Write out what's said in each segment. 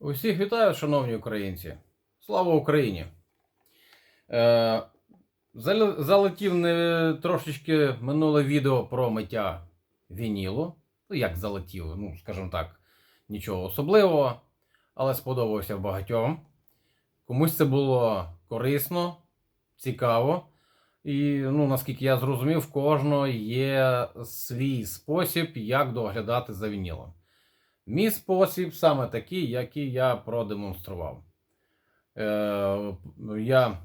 Усіх вітаю, шановні українці. Слава Україні! Е, залетів не трошечки минуле відео про миття вінілу. Ну, як залетів, ну, скажімо так, нічого особливого, але сподобався багатьом. Комусь це було корисно, цікаво. І, ну, наскільки я зрозумів, в кожного є свій спосіб, як доглядати за вінілом. Мій спосіб саме такий, який я продемонстрував. Е, я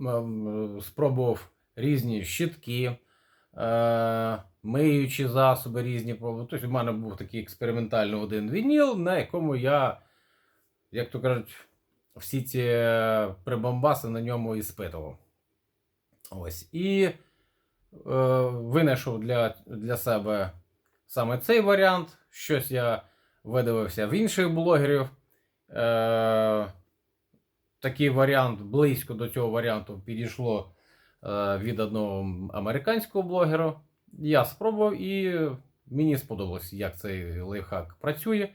ем, спробував різні щітки, е, миючі засоби різні. Тобто, в мене був такий експериментальний один вініл, на якому я, як то кажуть, всі ці е, прибамбаси на ньому іспитував. Ось. І е, винайшов для, для себе саме цей варіант. Щось я видивився в інших блогерів. Е, такий варіант близько до цього варіанту підійшло е, від одного американського блогера. Я спробував і мені сподобалось, як цей лайфхак працює,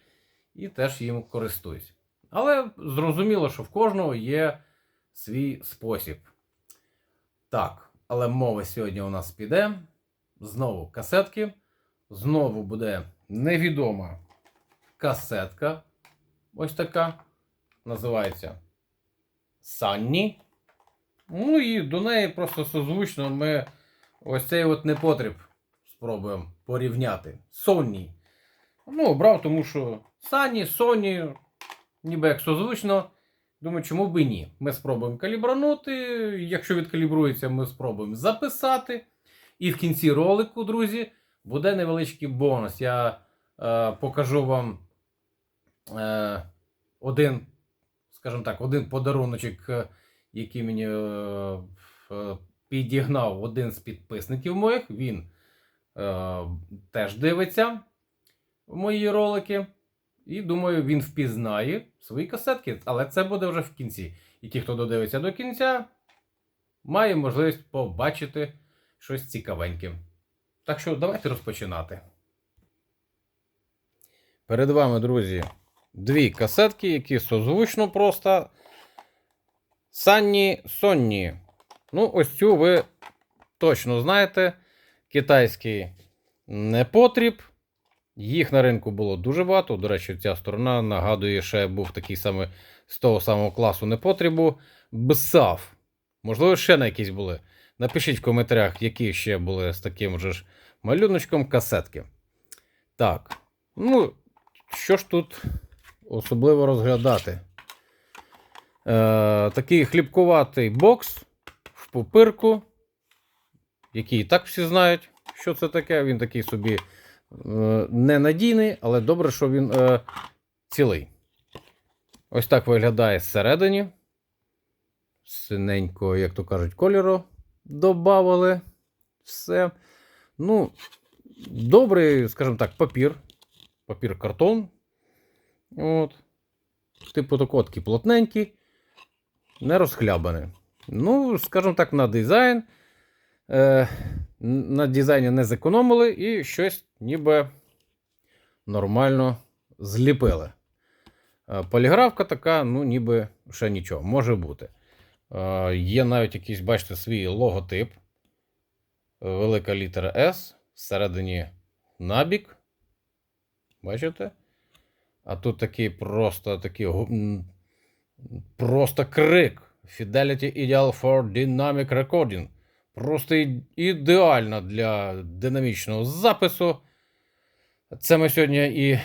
і теж їм користуюсь. Але зрозуміло, що в кожного є свій спосіб. Так, але мова сьогодні у нас піде. Знову касетки. Знову буде невідома касетка. Ось така. Називається Санні. Ну і до неї просто созвучно ми ось цей от непотріб спробуємо порівняти. Sony. Ну, обрав, тому що Санні, Sony, ніби як созвучно. Думаю, чому б і ні? Ми спробуємо калібранути. Якщо відкалібрується, ми спробуємо записати. І в кінці ролику, друзі, буде невеличкий бонус. Я е, покажу вам один, скажімо так, один подаруночок, е, який мені е, е, підігнав один з підписників моїх. Він е, теж дивиться мої ролики. І думаю, він впізнає свої касетки, але це буде вже в кінці. І ті, хто додивиться до кінця, має можливість побачити щось цікавеньке. Так що давайте розпочинати. Перед вами, друзі, дві касетки, які созвучно просто. Санні Сонні. Ну, ось цю ви точно знаєте. Китайський непотріб. Їх на ринку було дуже багато. До речі, ця сторона нагадує, ще був такий самий з того самого класу непотрібу. БСАФ. Можливо, ще на якісь були. Напишіть в коментарях, які ще були з таким же ж малюночком касетки. Так. Ну, що ж тут особливо розглядати? Е, такий хлібкуватий бокс в пупирку, який і так всі знають, що це таке. Він такий собі е, ненадійний, але добре, що він е, цілий. Ось так виглядає зсередині. Синенького, як то кажуть, кольору добавили. Все. Ну, добрий, скажімо так, папір. Папір картон. От. Типу такий плотненький, не розхлябаний. Ну, скажімо так, на дизайн. Е, на дизайні не зекономили і щось ніби нормально зліпили. Е, поліграфка така, ну, ніби ще нічого, може бути. Е, є навіть якийсь, бачите, свій логотип. Велика літера S. Всередині набік. Бачите? А тут такий просто такий просто крик. Fidelity Ideal for Dynamic Recording. Просто ідеально для динамічного запису. Це ми сьогодні і,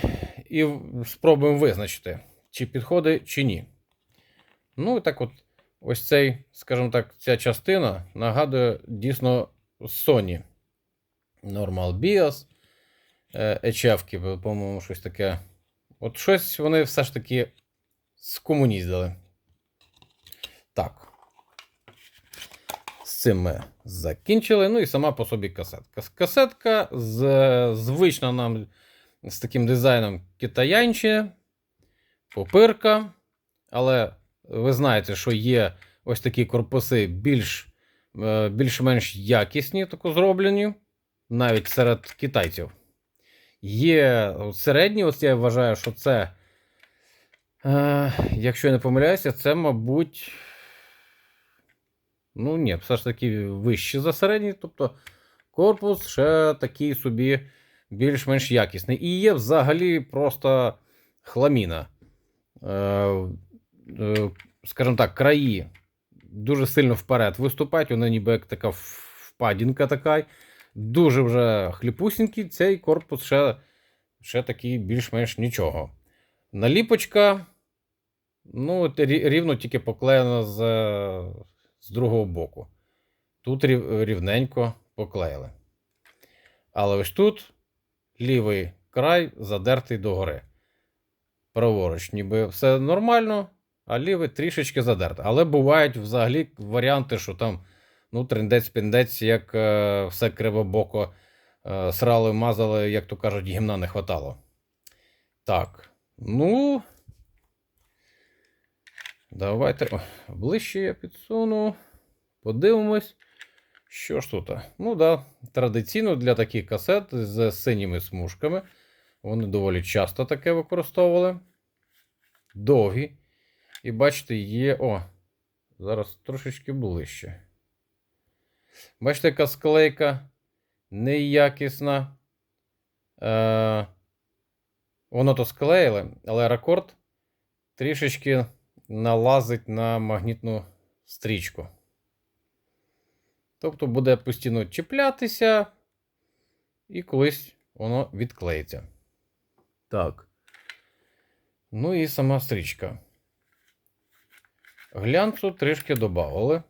і спробуємо визначити, чи підходить, чи ні. Ну, і так от, ось цей, скажімо так, ця частина нагадує дійсно Sony. Normal BIOS. е, HF, по-моєму, щось таке. От щось вони все ж таки скомуніздили. Так. З цим ми закінчили. Ну і сама по собі касетка. Касетка з, звична нам з таким дизайном китаянче, попирка. Але ви знаєте, що є ось такі корпуси більш, е, більш-менш якісні, тако зроблені, навіть серед китайців. Є середні, ось я вважаю, що це Е, якщо я не помиляюся, це, мабуть. Ну, ні, все ж таки вищий за середній. Тобто корпус ще такий собі більш-менш якісний. І є взагалі просто хламіна. Е, е, скажімо так, краї дуже сильно вперед виступають, вони ніби як така впадінка така. Дуже вже хліпусінький, цей корпус ще, ще такий більш-менш нічого. Наліпочка, ну, рівно тільки поклеєна з, з другого боку. Тут рів- рівненько поклеїли. Але ось тут лівий край задертий догори. Праворуч, ніби все нормально, а лівий трішечки задертий. Але бувають взагалі варіанти, що там ну, трендець-піндець, як е, все кривобоко е, срали, мазали, як то кажуть, гімна не хватало. Так. Ну. Давайте о, ближче я підсуну. Подивимось. Що ж тут? Ну да, традиційно для таких касет з синіми смужками. Вони доволі часто таке використовували. Довгі. І бачите, є. О, зараз трошечки ближче. Бачите, яка склейка неякісна. Е, воно то склеїли, але рекорд трішечки налазить на магнітну стрічку. Тобто буде постійно чіплятися, і колись воно відклеїться. Так. Ну і сама стрічка. Глянцу трішки додавали.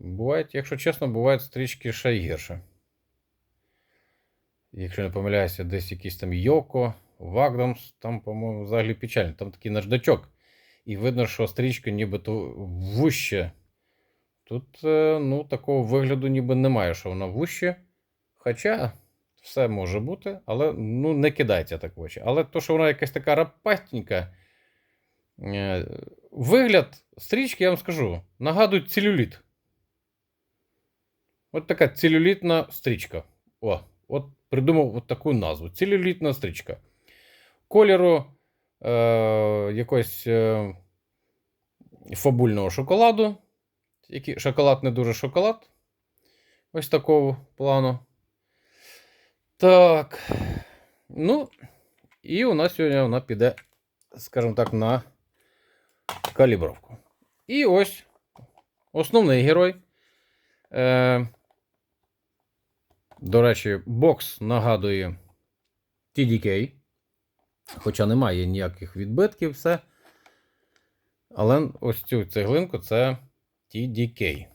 Бувають, якщо чесно, бувають стрічки ще гірше. Якщо не помиляюся, десь якийсь там Йоко, Вагдамс, там, по-моєму, взагалі печально. Там такий наждачок. І видно, що стрічка нібито вуще. Тут, е, ну, такого вигляду ніби немає, що вона вуще. Хоча все може бути, але ну, не кидається так в очі. Але то, що вона якась така рапастенька. е, Вигляд стрічки, я вам скажу, нагадує целюліт. От така целюлітна стрічка. О, от придумав от таку назву. Целюлітна стрічка. Кольору е, якогось е, фабульного шоколаду. Який, шоколад не дуже шоколад. Ось такого плану. Так. Ну, і у нас сьогодні вона піде, скажімо так, на калібровку. І ось основний герой. Е, до речі, бокс нагадує TDK. Хоча немає ніяких відбитків, все. Але ось цю цеглинку це TDK.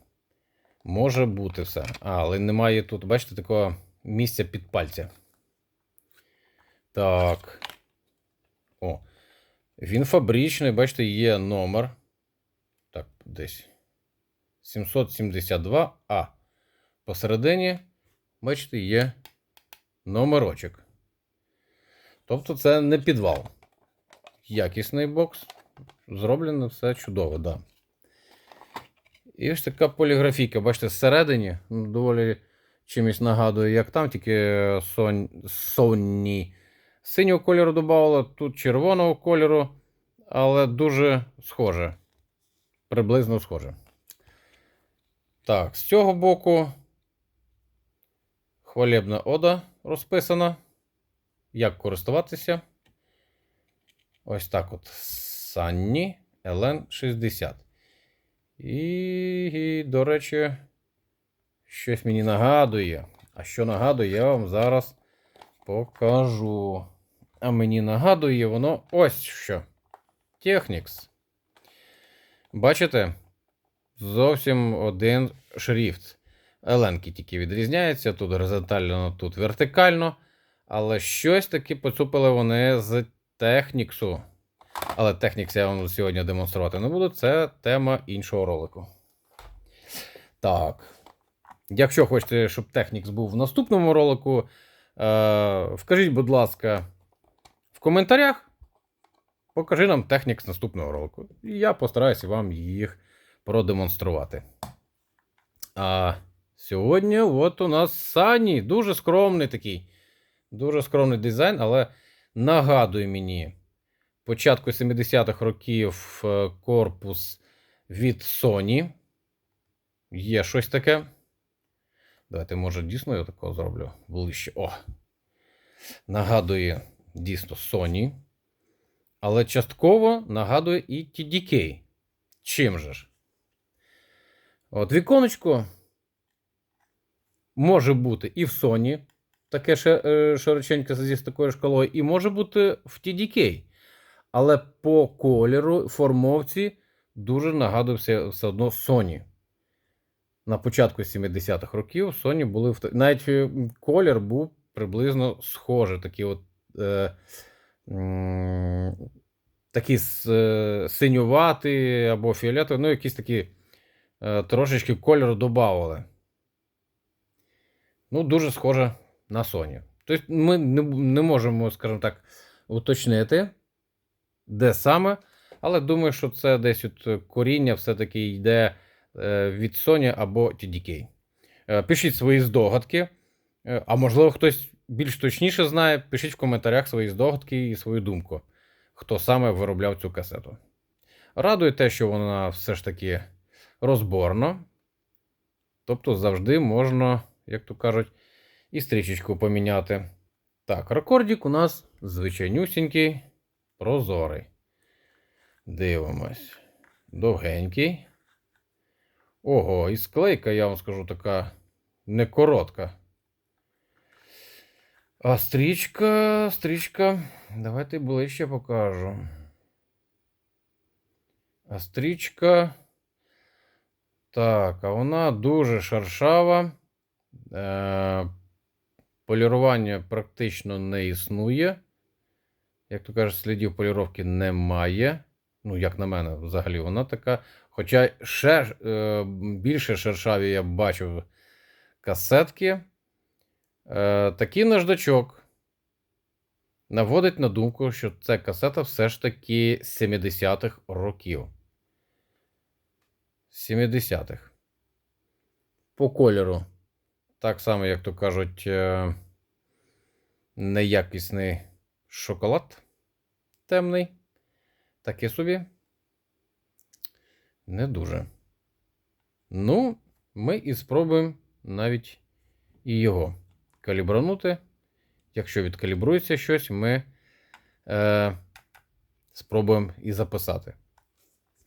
Може бути все. А, але немає тут, бачите, такого місця під пальця. Так. О. Він фабричний, бачите, є номер. Так, десь. 772А. Посередині, бачите, є номерочок. Тобто це не підвал. Якісний бокс. Зроблено все чудово, да. І ось така поліграфійка, бачите, всередині ну, доволі чимось нагадує, як там, тільки сон... Sony синього кольору додавало, тут червоного кольору, але дуже схоже. Приблизно схоже. Так, з цього боку хвалебна ода розписана. Як користуватися? Ось так от. Sunny LN60. І, і, до речі, щось мені нагадує. А що нагадує, я вам зараз покажу. А мені нагадує воно ось що. Technics. Бачите? Зовсім один шрифт. Еленки тільки відрізняються. Тут горизонтально, тут вертикально. Але щось таки поцупили вони з Техніксу. Але Technics я вам сьогодні демонструвати не буду. Це тема іншого ролику. Так. Якщо хочете, щоб Technics був в наступному ролику, е- вкажіть, будь ласка, в коментарях. Покажи нам Technics наступного ролику. І я постараюся вам їх продемонструвати. А сьогодні от у нас Сані. Дуже скромний такий. Дуже скромний дизайн, але нагадує мені початку 70-х років е, корпус від Sony. Є щось таке. Давайте, може, дійсно я такого зроблю ближче. О! Нагадує дійсно Sony. Але частково нагадує і TDK. Чим же ж? От віконечко може бути і в Sony, таке е, широченьке зі з такою шкалою, і може бути в TDK. Але по кольору, формовці дуже нагадує все, одно Sony. На початку 70-х років Sony були в навіть е, колір був приблизно схожий. Такі от, е, м, такі с- е, синюваті або фіолетові, ну, якісь такі е, трошечки кольору додавали. Ну, дуже схоже на Sony. Тобто ми не, не можемо, скажімо так, уточнити, де саме, але думаю, що це десь от коріння все-таки йде е, від Sony або TDK. Е, Пишіть свої здогадки, Е, а можливо, хтось більш точніше знає, пишіть в коментарях свої здогадки і свою думку, хто саме виробляв цю касету. Радує те, що вона все ж таки розборна. Тобто завжди можна, як то кажуть, і стрічечку поміняти. Так, рекордік у нас звичайнюсінький, прозорий. Дивимось. Довгенький. Ого, і склейка, я вам скажу, така не коротка. А стрічка, стрічка. Давайте ближче покажу. А стрічка. Так, а вона дуже шершава. Е, полірування практично не існує. Як то кажуть, слідів поліровки немає. Ну, як на мене, взагалі, вона така. Хоча ще е, більше шершаві я бачив касетки. Е, такий наждачок наводить на думку, що це касета все ж таки 70-х років. 70-х. По кольору. Так само, як то кажуть, е, неякісний шоколад темний. Таке собі. Не дуже. Ну, ми і спробуємо навіть і його калібранути. Якщо відкалібрується щось, ми е, спробуємо і записати.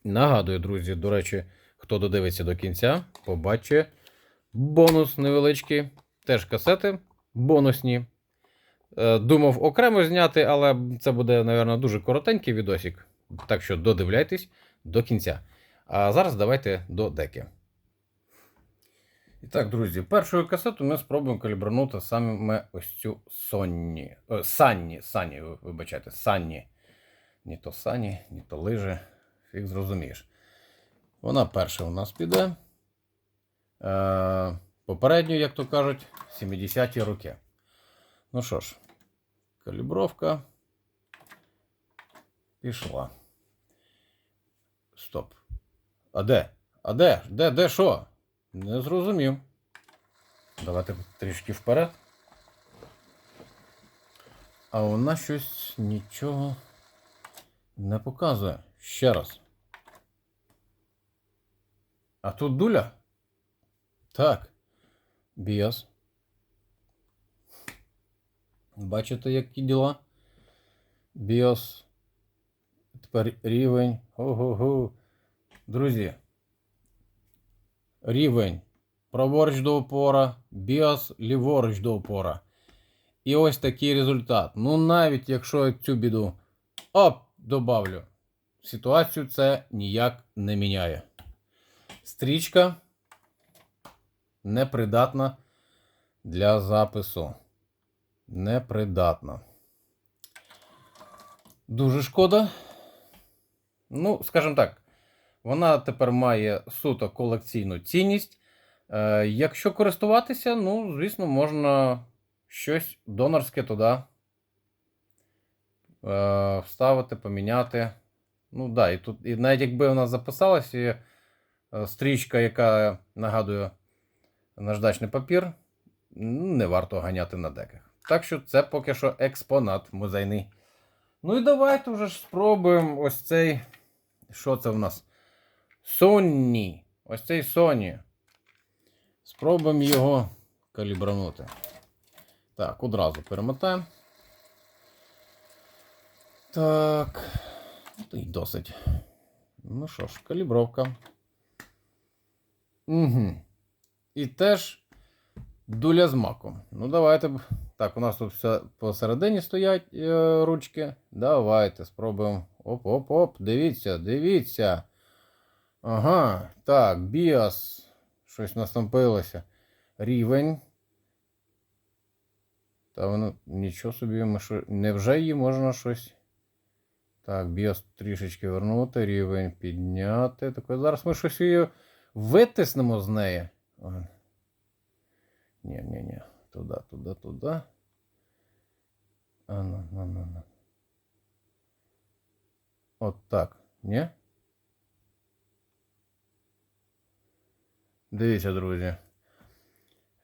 Нагадую, друзі, до речі, хто додивиться до кінця, побачить бонус невеличкий. Теж касети бонусні. Е, Думав окремо зняти, але це буде, мабуть, дуже коротенький відосик. Так що додивляйтесь до кінця. А зараз давайте до деки. І так, друзі, першою касету ми спробуємо калібранути саме ось цю Сонні. Е, Санні, Санні, ви- вибачайте, Санні. Ні то Санні, ні то лижи. Фіг зрозумієш. Вона перша у нас піде. Е, попередньо, як то кажуть, 70-ті роки. Ну що ж, калібровка. Пішла. Стоп. А де? А де? Де? Де що? Не зрозумів. Давайте трішки вперед. А вона щось нічого не показує. Ще раз. А тут дуля? Так. Біас. Бачите, які діла? Біос. Тепер рівень. Ого-го. Друзі. Рівень. Праворуч до опора, біос ліворуч до опора. І ось такий результат. Ну, навіть якщо я цю біду оп, добавлю, ситуацію це ніяк не міняє. Стрічка непридатна для запису. Непридатна. Дуже шкода. Ну, скажімо так, вона тепер має суто колекційну цінність. Е, якщо користуватися, ну, звісно, можна щось донорське туди е, вставити, поміняти. Ну, да, і тут, і навіть якби вона записалась, і е, стрічка, яка нагадує наждачний папір, ну, не варто ганяти на деках. Так що це поки що експонат музейний Ну і давайте вже спробуємо ось цей. Що це в нас? Sony. Ось цей Sony. Спробуємо його калібранути. Так, одразу перемотаємо. Так. То й досить. Ну що ж, калібровка. Угу. І теж дуля з маком. Ну, давайте. Так, у нас тут все посередині стоять е, ручки. Давайте спробуємо. Оп-оп-оп. Дивіться, дивіться. Ага. Так, BIOS. Щось наступилося. Рівень. Та воно нічого собі, ми що, невже її можна щось. Так, BIOS трішечки вернути, рівень підняти. Так, зараз ми щось її витиснемо з неї. Ага. Ні, ні, ні. Туди, туди, туди. А ну, ну, ну, ну. От так. Ні? Дивіться, друзі.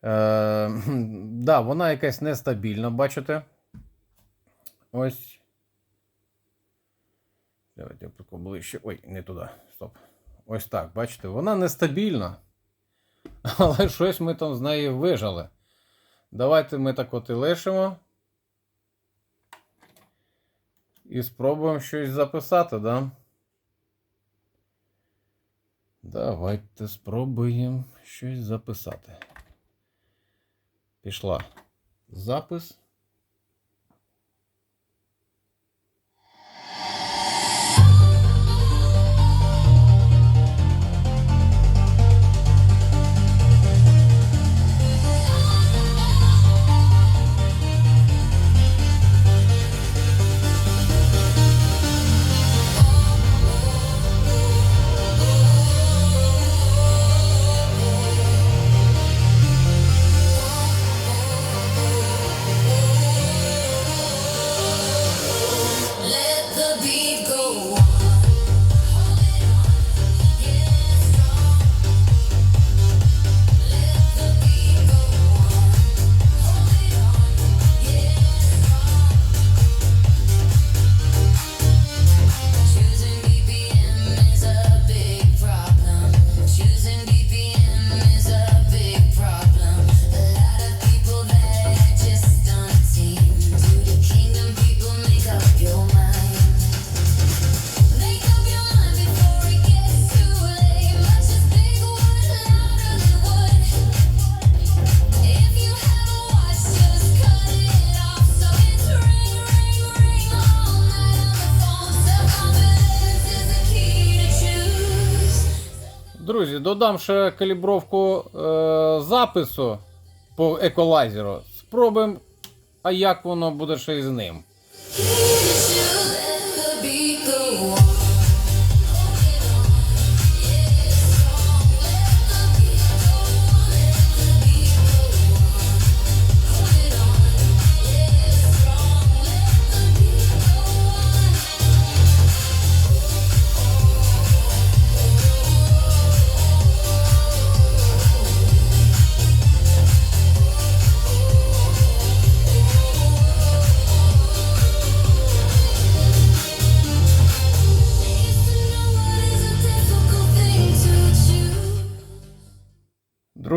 Е, да, вона якась нестабільна, бачите? Ось. Давайте я тако ближче. Ой, не туди. Стоп. Ось так, бачите, вона нестабільна. Але щось ми там з неї вижали. Давайте ми так от і лишимо. І спробуємо щось записати, да? Давайте спробуємо щось записати. Пішла запис. Додам ще калібровку е, запису по еколайзеру. Спробуємо, а як воно буде ще із ним.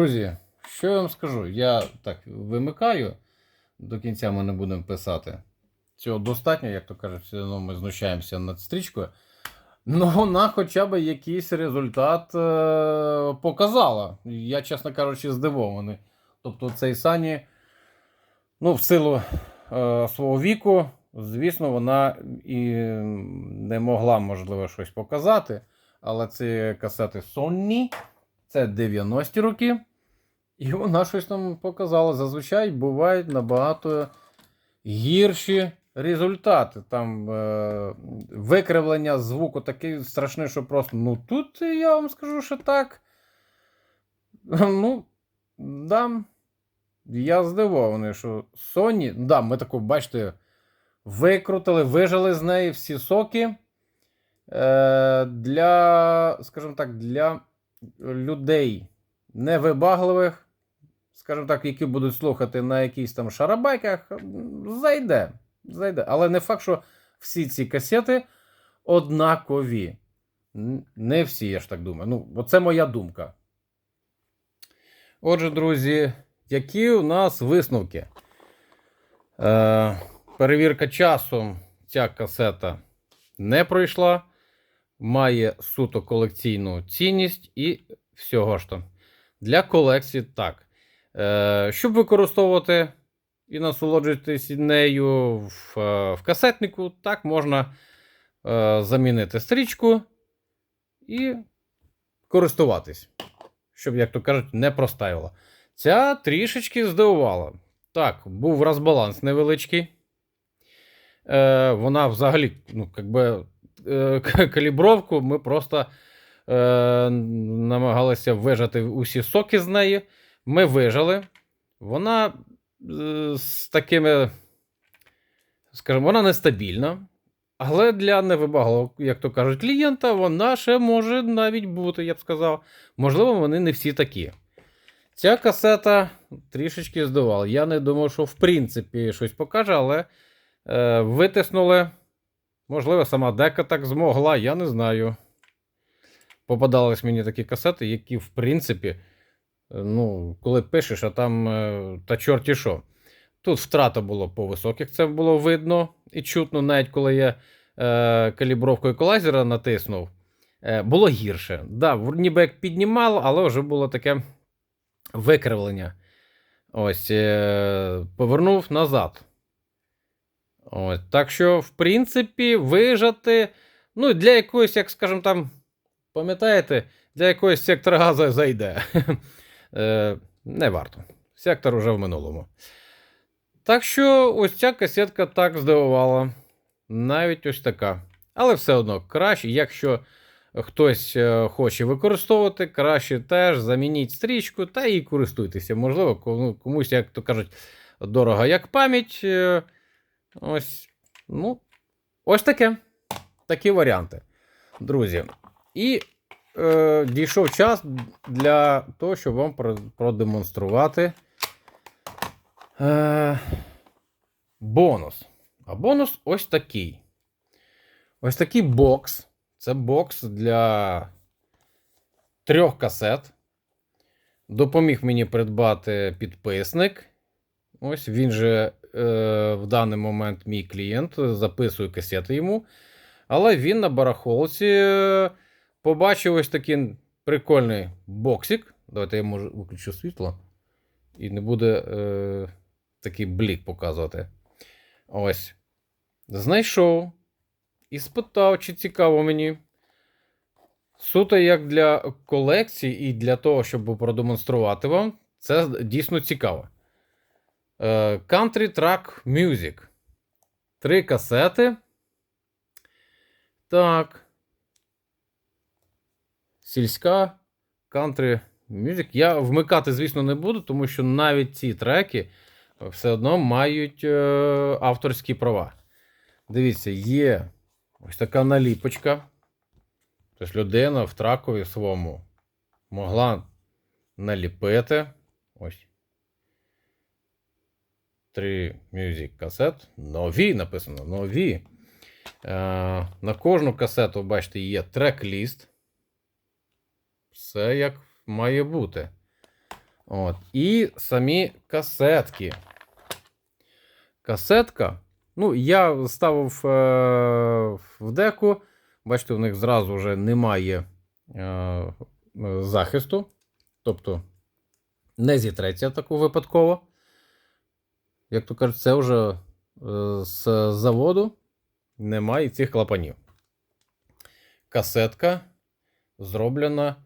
Друзі, що я вам скажу? Я так вимикаю. До кінця ми не будемо писати. Цього достатньо, як то кажуть, все одно ми знущаємося над стрічкою. Ну, вона хоча б якийсь результат е- показала. Я, чесно кажучи, здивований. Тобто, цей Сані, ну, в силу е- свого віку, звісно, вона і не могла, можливо, щось показати. Але це касети Sony, це 90-ті роки. І вона щось нам показала. Зазвичай бувають набагато гірші результати. Там е, викривлення звуку таке страшне, що просто. Ну тут я вам скажу, що так. Ну, да, я здивований, що Sony, да, ми таку, бачите, викрутили, вижили з неї всі соки. Е, для, скажімо так, для людей невибагливих, скажімо так, які будуть слухати на якісь там шарабайках, зайде. зайде. Але не факт, що всі ці касети однакові. Не всі, я ж так думаю. Ну, бо це моя думка. Отже, друзі, які у нас висновки? Е, перевірка часом ця касета не пройшла. Має суто колекційну цінність і всього ж там. Для колекції так. Е, щоб використовувати і насолоджуватись нею в, е, в касетнику, так можна е, замінити стрічку і користуватись. Щоб, як то кажуть, не простаювала. Ця трішечки здивувала. Так, був розбаланс невеличкий. Е, вона взагалі, ну, якби, е, калібровку ми просто е, намагалися вижати усі соки з неї. Ми вижали. Вона е, з такими, скажімо, вона нестабільна. Але для невибаглого, як то кажуть, клієнта, вона ще може навіть бути, я б сказав. Можливо, вони не всі такі. Ця касета трішечки здивувала. Я не думав, що в принципі щось покаже, але е, витиснули. Можливо, сама дека так змогла, я не знаю. Попадались мені такі касети, які, в принципі, ну, коли пишеш, а там е, та чорті що. Тут втрата було по високих, це було видно і чутно, навіть коли я е, калібровкою еквалайзера натиснув, е, було гірше. Да, ніби як піднімало, але вже було таке викривлення. Ось, е, повернув назад. Ось, так що, в принципі, вижати. Ну, для якоїсь, як скажімо там, пам'ятаєте, для якоїсь сектора газу зайде. Е, не варто. Сектор уже в минулому. Так що ось ця касетка так здивувала. Навіть ось така. Але все одно краще, якщо хтось е, хоче використовувати, краще теж замініть стрічку та і користуйтеся. Можливо, комусь, як то кажуть, дорого як пам'ять. Е, Ось, ну, ось таке. Такі варіанти. Друзі. І е, дійшов час для того, щоб вам продемонструвати. Е, бонус. А бонус ось такий. Ось такий бокс. Це бокс для трьох касет. Допоміг мені придбати підписник. Ось він же е, в даний момент мій клієнт. Записую касети йому. Але він на барахолці е, побачив ось такий прикольний боксик. Давайте я може виключу світло. І не буде е, такий блік показувати. Ось. Знайшов і спитав, чи цікаво мені. Суто як для колекції і для того, щоб продемонструвати вам, це дійсно цікаво. Е, Country Track Music. Три касети. Так. Сільська Country Music. Я вмикати, звісно, не буду, тому що навіть ці треки все одно мають е, авторські права. Дивіться, є ось така наліпочка. Тобто людина в тракові своєму могла наліпити. Ось. Три music касет. Нові написано, нові. Е, на кожну касету, бачите, є трек-ліст. Все як має бути. От. І самі касетки. Касетка. Ну, я ставив е, в деку. Бачите, у них зразу вже немає е, захисту. Тобто не зітреться таку випадково. Як то кажуть, це вже е, з заводу немає цих клапанів. Касетка зроблена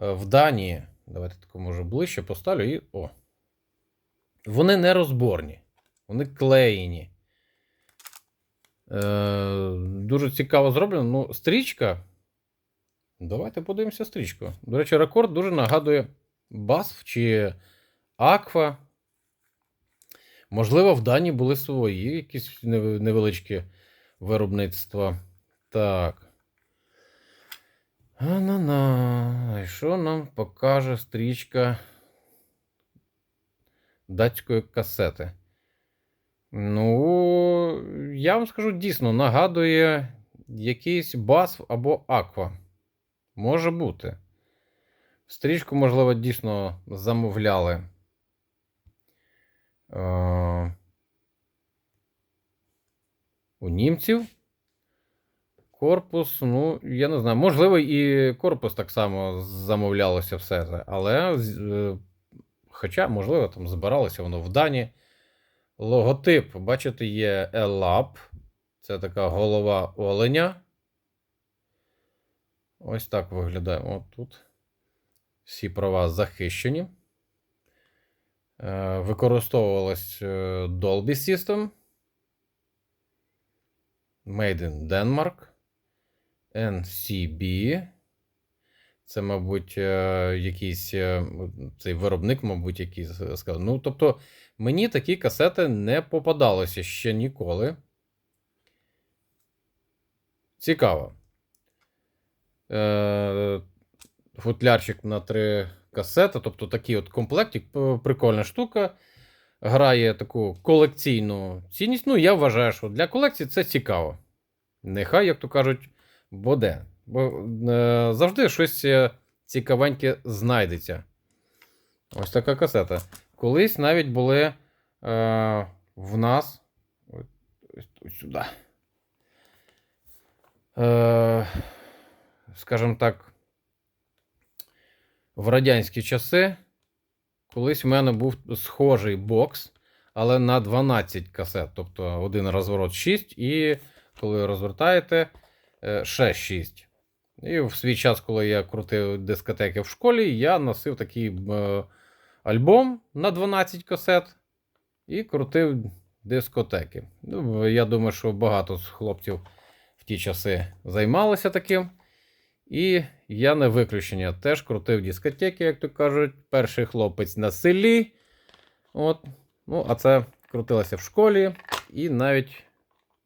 в Данії. Давайте таку може ближче поставлю і. О. Вони не розборні, вони клеєні. Е, дуже цікаво зроблено. Ну, стрічка. Давайте подивимося стрічку. До речі, рекорд дуже нагадує BASF чи Aqua. Можливо, в Данії були свої якісь невеличкі виробництва. Так. А-на-на. І що нам покаже стрічка датської касети? Ну, я вам скажу дійсно, нагадує якийсь бас або аква. Може бути. Стрічку, можливо, дійсно замовляли. Е, у німців. Корпус, ну, я не знаю, можливо, і корпус так само замовлялося все це, але е, хоча, можливо, там збиралося воно в Дані. Логотип, бачите, є ELAP. Це така голова оленя. Ось так виглядає. От тут. Всі права захищені. Е, Використовувалась е, Dolby System. Made in Denmark. NCB. Це, мабуть, е, якийсь е, цей виробник, мабуть, який сказав. Ну, тобто, мені такі касети не попадалося ще ніколи. Цікаво. Е, футлярчик на три касети, тобто такий от комплектик, прикольна штука. Грає таку колекційну цінність. Ну, я вважаю, що для колекції це цікаво. Нехай, як то кажуть, буде. Бо е, завжди щось е, цікавеньке знайдеться. Ось така касета. Колись навіть були е, в нас. Ось, ось, сюди. Е, скажімо так, в радянські часи колись в мене був схожий бокс, але на 12 касет. Тобто один розворот 6, і коли розвертаєте, ще 6. І в свій час, коли я крутив дискотеки в школі, я носив такий е, альбом на 12 касет і крутив дискотеки. Ну, я думаю, що багато з хлопців в ті часи займалися таким. І я не виключення. Теж крутив дискотеки, як то кажуть, перший хлопець на селі. От. Ну, а це крутилося в школі, і навіть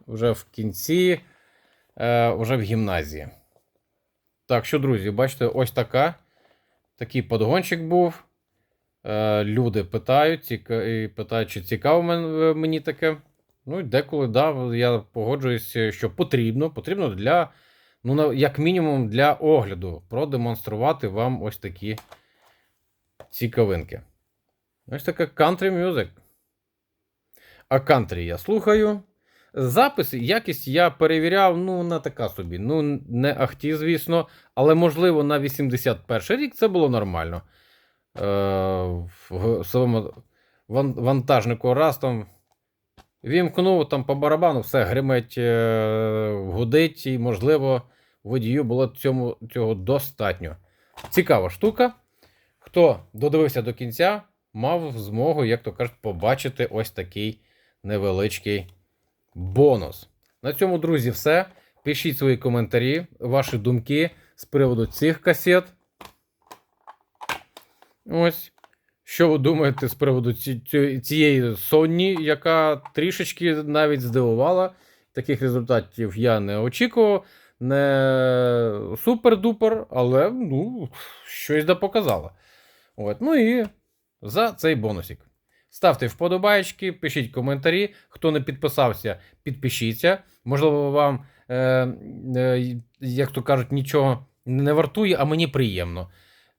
вже в кінці, е, вже в гімназії. Так що, друзі, бачите, ось така. Такий подгончик був. Е, люди питають, ціка... і питають, чи цікаво мені таке. Ну, і деколи, да, я погоджуюся, що потрібно. Потрібно для, ну, як мінімум, для огляду продемонструвати вам ось такі цікавинки. Ось така country music. А кантрі я слухаю. Записи, якість я перевіряв, ну, на така собі. Ну, не ахті, звісно, але можливо на 81 рік це було нормально. Е, в своєму ван- вантажнику раз там вімкнув там по барабану, все гримить, е, гудить, і, можливо, водію було цьому, цього достатньо. Цікава штука. Хто додивився до кінця, мав змогу, як то кажуть, побачити ось такий невеличкий бонус. На цьому, друзі, все. Пишіть свої коментарі, ваші думки з приводу цих касет. Ось. Що ви думаєте з приводу ці- ці- цієї Sony, яка трішечки навіть здивувала. Таких результатів я не очікував. Не супер-дупер, але ну, щось да показала. От. Ну і за цей бонусик. Ставте вподобайки, пишіть коментарі. Хто не підписався, підпишіться. Можливо, вам, е, е, як то кажуть, нічого не вартує, а мені приємно.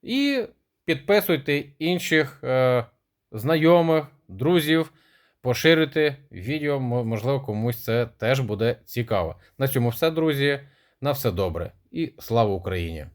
І підписуйте інших е, знайомих, друзів, поширюйте відео, можливо, комусь це теж буде цікаво. На цьому все, друзі. На все добре і слава Україні!